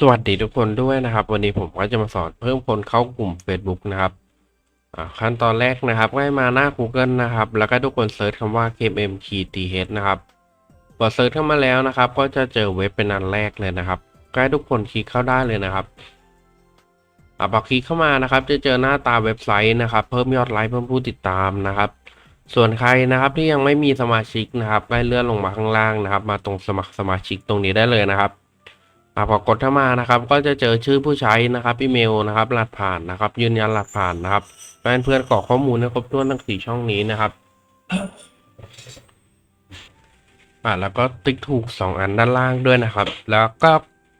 สวัสดีทุกคนด้วยนะครับ วันนี้ผมก็จะมาสอนเพิ่มคนเข้ากลุ่ม Facebook นะครับขั้นตอนแรกนะครับก็ให้มาหน้า Google นะครับ แล้วก็ทุกคนเซิร์ชคำว่า KMMTH นะครับพอเซิร์ชเข้ามาแล้วนะครับ ก็จะเจอเว็บเป็นอันแรกเลยนะครับก็ให้ทุกคนคลิกเข้าได้เลยนะครับอ่าพอคลิกเข้ามานะครับ จะเจอหน้าตาเว็บไซต์นะครับ เพิ่มยอดไลค์เพิ่มผู้ติดตามนะครับ ส่วนใครนะครับที่ยังไม่มีสมาชิกนะครับก็ให้เลื่อนลงมาข้างล่างนะครับ มาตรงสมัครสมาชิกตรงนี้ได้เลยนะครับ อ่าพอกดเข้ามานะครับ ก็จะเจอชื่อผู้ใช้นะครับอีเมลนะครับรหัสผ่านนะครับ ยืนยันรหัสผ่านนะครับแฟนเพื่อนกรอกข้อมูลให้ครบถ้วนทั้งสี่ช่องนี้นะครับอ่าแล้วก็ติ๊กถูกสองอันด้านล่างด้วยนะครับ แล้วก็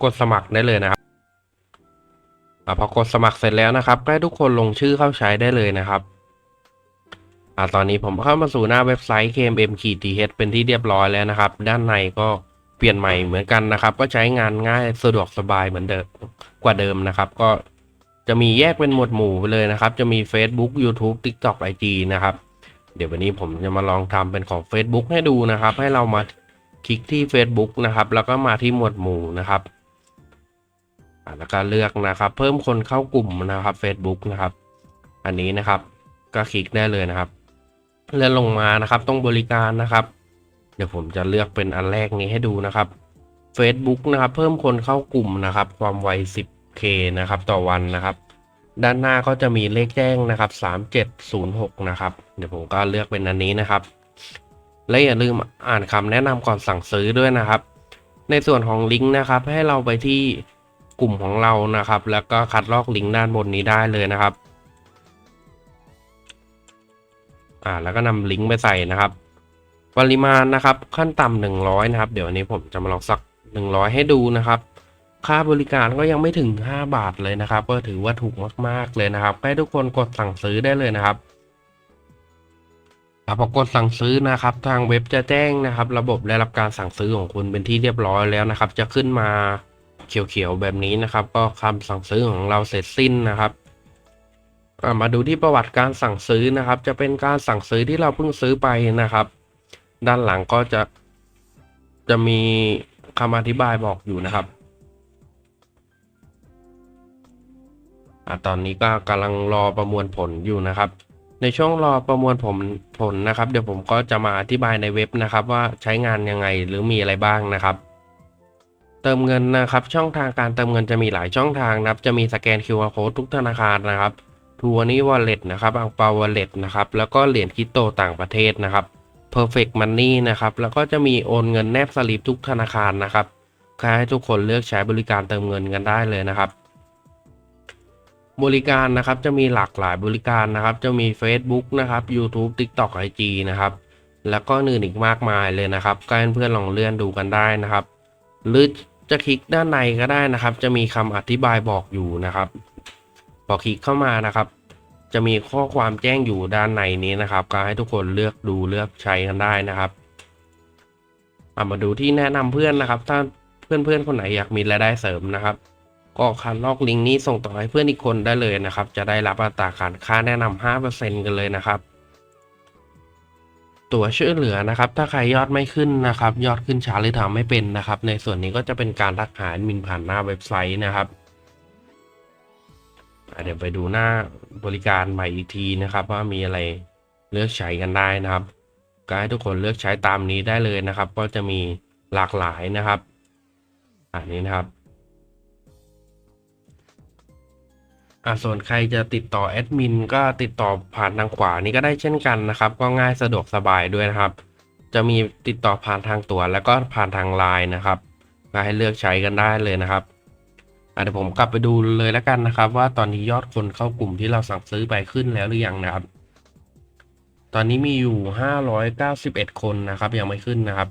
กดสมัครได้เลยนะครับอ่าพอกดสมัครเสร็จแล้วนะครับก็ให้ทุกคนลงชื่อเข้าใช้ได้เลยนะครับอ่าตอนนี้ผมเข้ามาสู่หน้าเว็บไซต์ KMM-TH เป็นที่เรียบร้อยแล้วนะครับ ด้านในก็ เปลี่ยนใหม่เหมือนกันนะครับ ก็ใช้งานง่ายสะดวกสบายเหมือนเดิมกว่าเดิมนะครับ ก็จะมีแยกเป็นหมวดหมู่ไปเลยนะครับ จะมี Facebook YouTube TikTok IG นะครับ เดี๋ยววันนี้ผมจะมาลองทำเป็นของ Facebook ให้ดูนะครับ ให้เรามาคลิกที่ Facebook นะครับ แล้วก็มาที่หมวดหมู่นะครับแล้วก็เลือกนะครับ เพิ่มคนเข้ากลุ่มนะครับ Facebook นะครับ อันนี้นะครับ ก็คลิกได้เลยนะครับ เลื่อนลงมานะครับต้องบริการนะครับ เดี๋ยวผมจะเลือกเป็นอันแรกนี้ให้ดูนะครับ Facebook นะครับ เพิ่มคนเข้ากลุ่มนะครับ ความไว 10K นะครับ ต่อวันนะครับ ด้านหน้าก็จะมีเลขแจ้งนะครับ 3706 นะครับ เดี๋ยวผมก็เลือกเป็นอันนี้นะครับ และอย่าลืมอ่านคำแนะนำก่อนสั่งซื้อด้วยนะครับ ในส่วนของลิงก์นะครับ ให้เราไปที่กลุ่มของเรานะครับ แล้วก็คัดลอกลิงก์ด้านบนนี้ได้เลยนะครับ อ่าแล้วก็นำลิงก์ไปใส่นะครับ ปริมาณนะครับขั้นต่ำหนึ่งร้อยนะครับ เดี๋ยววันนี้ผมจะมาลองสักหนึ่งร้อยให้ดูนะครับ ค่าบริการก็ยังไม่ถึงห้าบาทเลยนะครับ ก็ถือว่าถูกมากๆเลยนะครับ ให้ทุกคนกดสั่งซื้อได้เลยนะครับพอกดสั่งซื้อนะครับ ทางเว็บจะแจ้งนะครับ ระบบได้รับการสั่งซื้อของคุณเป็นที่เรียบร้อยแล้วนะครับ จะขึ้นมาเขียวๆแบบนี้นะครับ ก็คำสั่งซื้อของเราเสร็จสิ้นนะครับมาดูที่ประวัติการสั่งซื้อนะครับ จะเป็นการสั่งซื้อที่เราเพิ่งซื้อไปนะครับ ด้านหลังก็จะจะมีคำอธิบายบอกอยู่นะครับอะตอนนี้ก็กำลังรอประมวลผลอยู่นะครับ ในช่วงรอประมวลผลผลนะครับ เดี๋ยวผมก็จะมาอธิบายในเว็บนะครับ ว่าใช้งานยังไงหรือมีอะไรบ้างนะครับ เติมเงินนะครับ ช่องทางการเติมเงินจะมีหลายช่องทางนะครับ จะมีสแกน QR Code ทุกธนาคารนะครับทัวนี้วอลเล็ตนะครับอังเปาวอลเล็ตนะครับ แล้วก็เหรียญคริปโตต่างประเทศนะครับ Perfect Money นะครับ แล้วก็จะมีโอนเงินแนบสลิปทุกธนาคารนะครับก็ให้ทุกคนเลือกใช้บริการเติมเงินกันได้เลยนะครับ บริการนะครับจะมีหลากหลายบริการนะครับ จะมี Facebook นะครับ YouTube TikTok IG นะครับ แล้วก็อื่นอีกมากมายเลยนะครับก็เพื่อนลองเลื่อนดูกันได้นะครับ หรือจะคลิกด้านในก็ได้นะครับ จะมีคำอธิบายบอกอยู่นะครับพอคลิกเข้ามานะครับ จะมีข้อความแจ้งอยู่ด้านในนี้นะครับ ก็ให้ทุกคนเลือกดูเลือกใช้กันได้นะครับอามาดูที่แนะนำเพื่อนนะครับ ถ้าเพื่อนๆคนไหนอยากมีรายได้เสริมนะครับ ก็คันลอกลิงก์นี้ส่งต่อให้เพื่อนอีกคนได้เลยนะครับ จะได้รับอัตราการค่าแนะนำ5%กันเลยนะครับ ตัวช่วยเหลือนะครับ ถ้าใครยอดไม่ขึ้นนะครับ ยอดขึ้นช้าหรือทำไม่เป็นนะครับ ในส่วนนี้ก็จะเป็นการทักหาแอดมินผ่านหน้าเว็บไซต์นะครับ เดี๋ยวไปดูหน้าบริการใหม่อีกทีนะครับ ว่ามีอะไรเลือกใช้กันได้นะครับก็ให้ทุกคนเลือกใช้ตามนี้ได้เลยนะครับ ก็จะมีหลากหลายนะครับ อันนี้นะครับอะส่วนใครจะติดต่อแอดมินก็ติดต่อผ่านทางขวานี้ก็ได้เช่นกันนะครับ ก็ง่ายสะดวกสบายด้วยนะครับ จะมีติดต่อผ่านทางตัวแล้วก็ผ่านทางไลน์นะครับก็ให้เลือกใช้กันได้เลยนะครับ เดี๋ยวผมกลับไปดูเลยแล้วกันนะครับ ว่าตอนนี้ยอดคนเข้ากลุ่มที่เราสั่งซื้อไปขึ้นแล้วหรือยังนะครับ ตอนนี้มีอยู่ 591 คนนะครับ ยังไม่ขึ้นนะครับ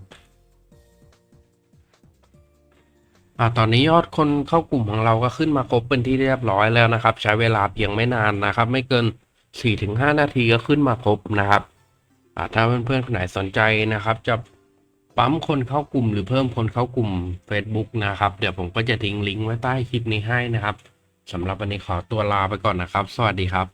อะตอนนี้ยอดคนเข้ากลุ่มของเราก็ขึ้นมาครบเป็นที่เรียบร้อยแล้วนะครับ ใช้เวลาเพียงไม่นานนะครับ ไม่เกิน 4-5 นาทีก็ขึ้นมาครบนะครับอะถ้าเพื่อนๆคนไหนสนใจนะครับ จะ ปั๊มคนเข้ากลุ่มหรือเพิ่มคนเข้ากลุ่ม Facebook นะครับ เดี๋ยวผมก็จะทิ้งลิงก์ไว้ใต้คลิปนี้ให้นะครับสำหรับวันนี้ขอตัวลาไปก่อนนะครับ สวัสดีครับ